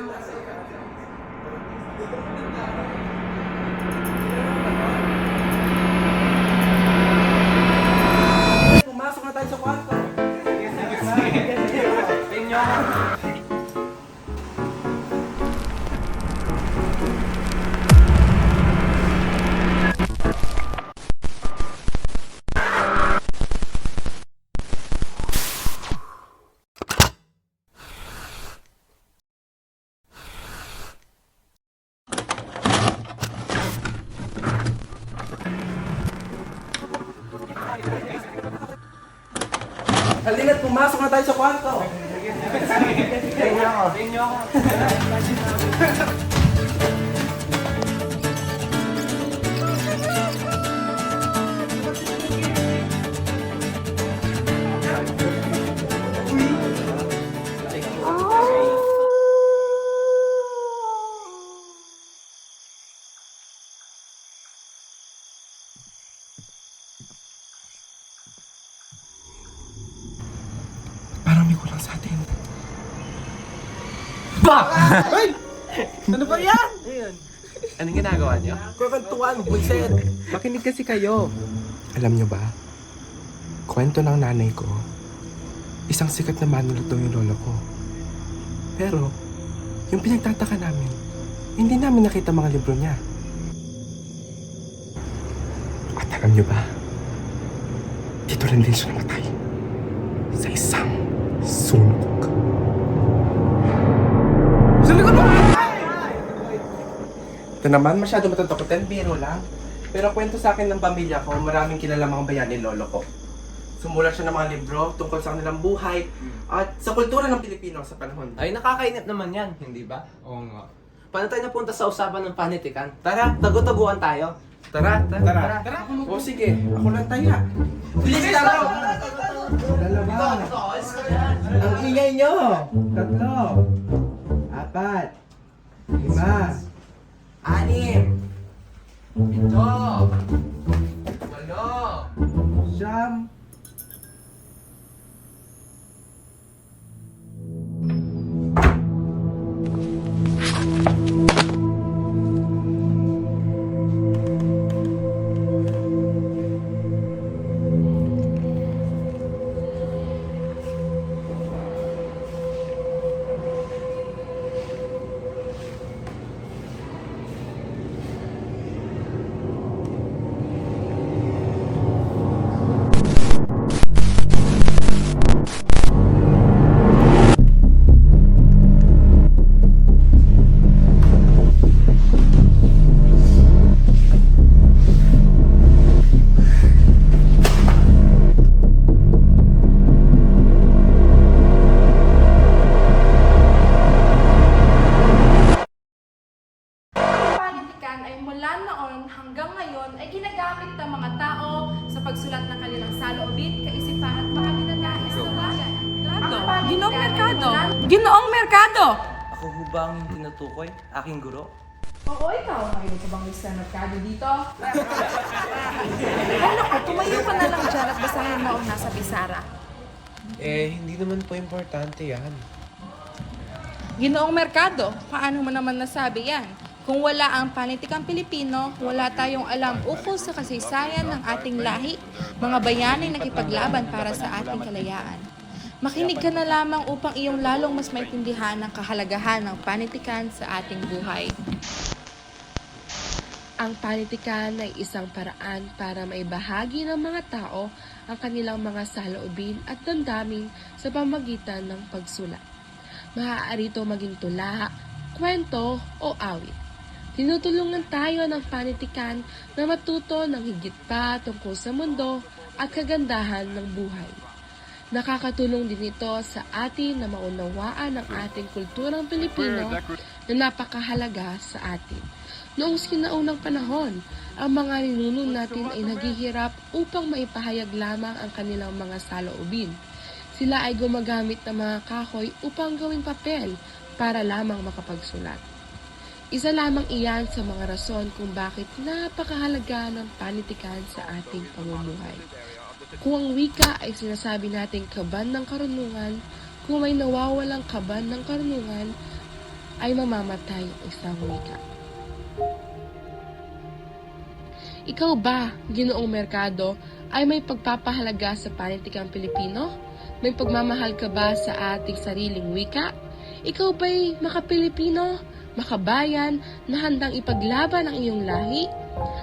どういうことだろう? Halina't pumasok na tayo sa kwarto. Parang Ba! Ay! Ano ba yan? Anong ginagawa niyo? Kakantuan, buisit. Makinig kasi kayo. Alam nyo ba? Kwento ng nanay ko. Isang sikat na manuluto yung lolo ko. Pero, yung pinagtataka namin, hindi namin nakita mga libro niya. At alam nyo ba? Dito rin din siya namatay. Sa isang sunog. Naman, masyado matatakotin, biro lang. Pero kwento sa akin ng pamilya ko, maraming kilala mga bayani lolo ko. Sumulat siya ng mga libro tungkol sa kanilang buhay at sa kultura ng Pilipino sa panahon. Ay, nakakainip naman yan, hindi ba? Oo nga. Paano tayo napunta sa usapan ng panitikan? Tara, tago-taguan tayo. Tara, tara, tara. O sige, ako lang taya. Bilis ako! Dalawa. Ang ingay nyo! Tatlo. Apat. Ba ang tinutukoy? Aking guro? Oo, ikaw. Ngayon ka bang Mr. Mercado dito? Ay naku, tumayo ka na lang dyan at basahin mo ang nasa bisara. Eh, hindi naman po importante yan. Ginoong Merkado, paano mo naman nasabi yan? Kung wala ang panitikang Pilipino, wala tayong alam ukol sa kasaysayan ng ating lahi, mga bayani nakipaglaban para sa ating kalayaan. Makinig ka na lamang upang iyong lalong mas maintindihan ang kahalagahan ng panitikan sa ating buhay. Ang panitikan ay isang paraan para maibahagi ng mga tao ang kanilang mga saloobin at damdamin sa pamagitan ng pagsulat. Maaari ito maging tula, kwento o awit. Tinutulungan tayo ng panitikan na matuto ng higit pa tungkol sa mundo at kagandahan ng buhay. Nakakatulong din ito sa atin na maunawaan ang ating kulturang Pilipino na napakahalaga sa atin. Noong sinaunang panahon, ang mga ninuno natin ay naghihirap upang maipahayag lamang ang kanilang mga saloobin. Sila ay gumagamit ng mga kahoy upang gawing papel para lamang makapagsulat. Isa lamang iyan sa mga rason kung bakit napakahalaga ng panitikan sa ating pamumuhay. Kung ang wika ay sinasabi nating kaban ng karunungan, kung may nawawalang kaban ng karunungan, ay mamamatay ang isang wika. Ikaw ba, Ginoong Merkado, ay may pagpapahalaga sa panitikang Pilipino? May pagmamahal ka ba sa ating sariling wika? Ikaw ba'y makapilipino, makabayan, na handang ipaglaban ang iyong lahi?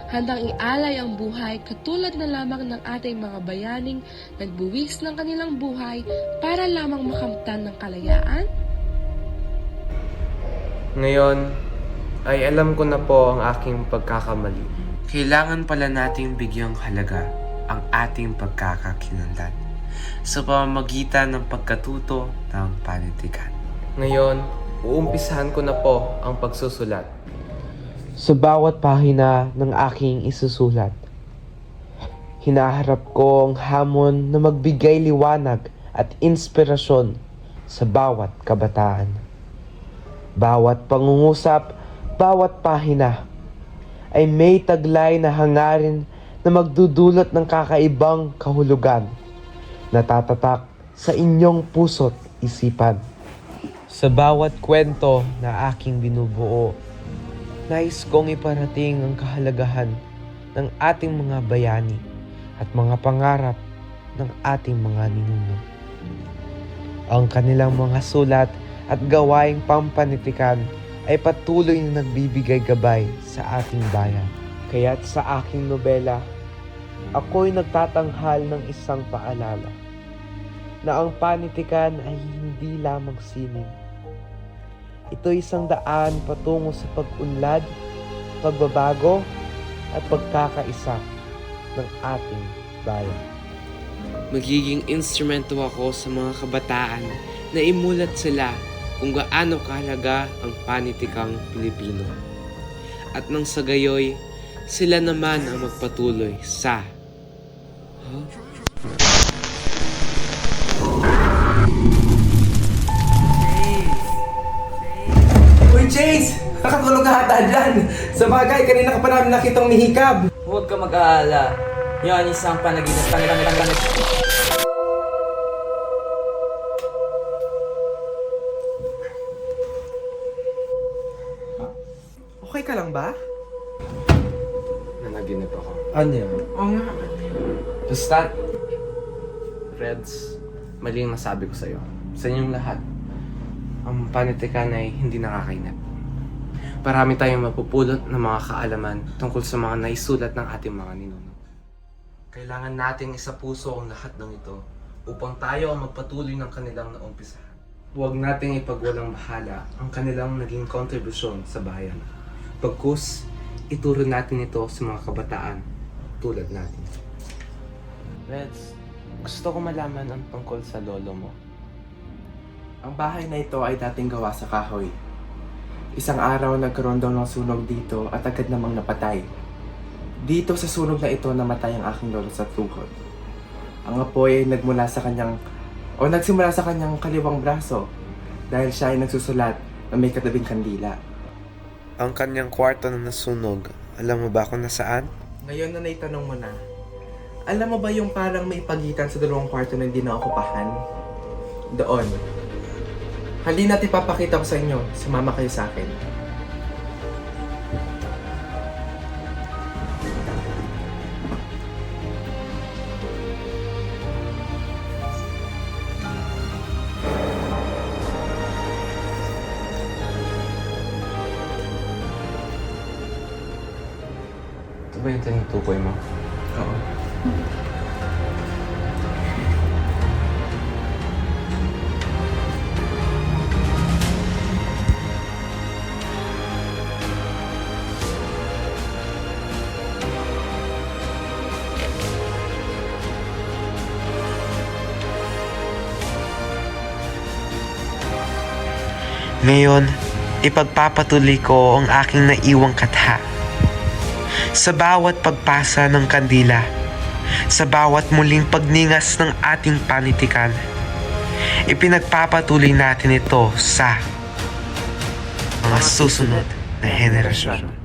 Handang ialay ang buhay katulad na lamang ng ating mga bayaning nagbuwis ng kanilang buhay para lamang makamtan ng kalayaan? Ngayon, ay alam ko na po ang aking pagkakamali. Kailangan pala nating bigyang halaga ang ating pagkakakilanlan sa pamamagitan ng pagkatuto ng panitikan. Ngayon, uumpisahan ko na po ang pagsusulat. Sa bawat pahina ng aking isusulat, hinaharap ko ang hamon na magbigay liwanag at inspirasyon sa bawat kabataan. Bawat pangungusap, bawat pahina ay may taglay na hangarin na magdudulot ng kakaibang kahulugan na tatatak sa inyong puso't isipan. Sa bawat kwento na aking binubuo, nais kong iparating ang kahalagahan ng ating mga bayani at mga pangarap ng ating mga ninuno. Ang kanilang mga sulat at gawaing pampanitikan ay patuloy na nagbibigay gabay sa ating bayan. Kaya't sa aking nobela, ako'y nagtatanghal ng isang paalala na ang panitikan ay hindi lamang sining. Ito isang daan patungo sa pag-unlad, pagbabago, at pagkakaisa ng ating bayan. Magiging instrumento ako sa mga kabataan na imulat sila kung gaano kahalaga ang panitikang Pilipino. At nang sa gayoy, sila naman ang magpatuloy sa Uy, Chase! Nakatulog ka ata dyan! Sa bagay, kanina ka pa namin nakitang nihikab. Huwag ka mag-aalala. Yan isang panaginip. Panaginip. Okay ka lang ba? Nanaginip ako. Ano yun? Oo nga. Basta, Reds, mali ang nasabi ko sa'yo. Sa inyong lahat, ang panitikan ay hindi nakakainip. Marami tayong mapupulot ng mga kaalaman tungkol sa mga naisulat ng ating mga ninuno. Kailangan nating isa puso ang lahat ng ito upang tayo ang magpatuloy ng kanilang naumpisahan. Huwag nating ipagwalang bahala ang kanilang naging kontribusyon sa bayan. Pagkus, ituro natin ito sa mga kabataan tulad natin. Reds, gusto ko malaman ang tungkol sa lolo mo. Ang bahay na ito ay dating gawa sa kahoy. Isang araw nagkaroon daw ng sunog dito at agad namang napatay. Dito sa sunog na ito namatay ang aking lolo sa tuhod. Ang apoy ay nagmula sa kanyang o nagsimula sa kanyang kaliwang braso dahil siya ay nagsusulat na may katabing kandila. Ang kanyang kwarto na nasunog, alam mo ba kung nasaan? Ngayon na naitanong mo na, alam mo ba yung parang may pagitan sa dalawang kwarto na hindi naokupahan? Doon. Halina't ipapakita ko sa inyo. Sumama kayo sa akin. Ito ba yung tinutukoy mo? Oo. Ngayon, ipagpapatuloy ko ang aking naiwang katha. Sa bawat pagpasa ng kandila, sa bawat muling pagningas ng ating panitikan, ipinagpapatuloy natin ito sa mga susunod na henerasyon.